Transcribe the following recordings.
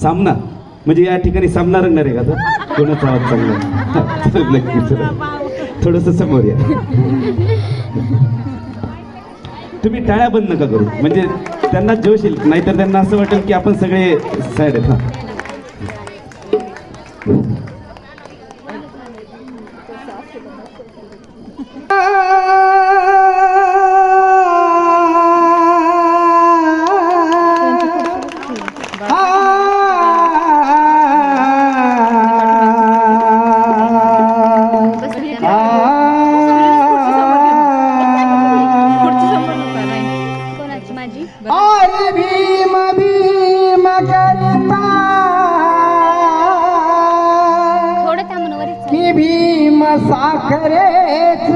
सामना. म्हणजे या ठिकाणी सामना रंगणार आहे का कोणाचा आवाज चांगला? नक्की चला. थोडस समोर या. तुम्ही टाळ्या बंद नका करू. म्हणजे त्यांना जोश येईल. नाहीतर त्यांना असं वाटेल की आपण सगळे साईड आहेत हा. खरेच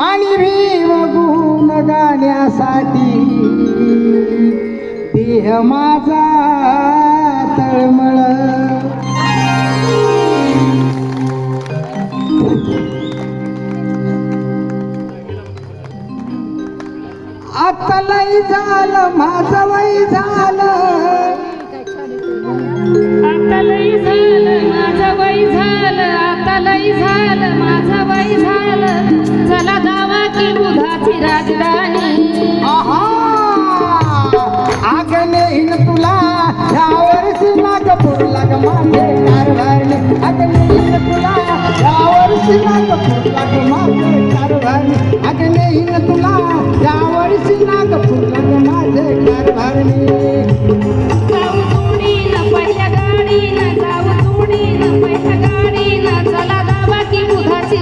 आणि भीम गुण गाण्यासाठी देह माझा तळमळ. आता लय झालं माझं वय झालं. आता लय झालं माझं वय झालं. आगलेन तुला ह्या वर्षी नागपूर लाग माझे कारभारले आगलेन तुला ह्या वर्षी नागपूर लाग माझे कारभारले आगलेन तुला ह्या वर्षी नागपूर लाग माझे कारभारले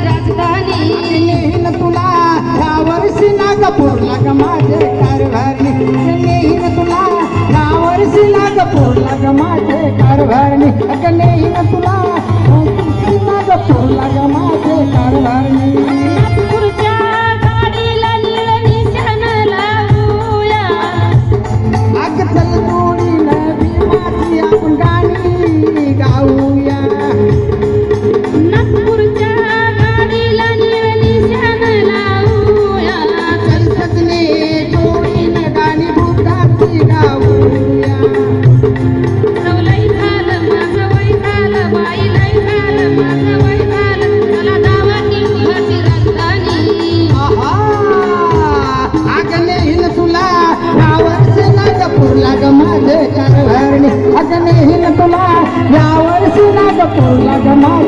राजधानी. तुला ह्या वर्षी नागपूर लाग माझे कारभारले agama Sakala Jamal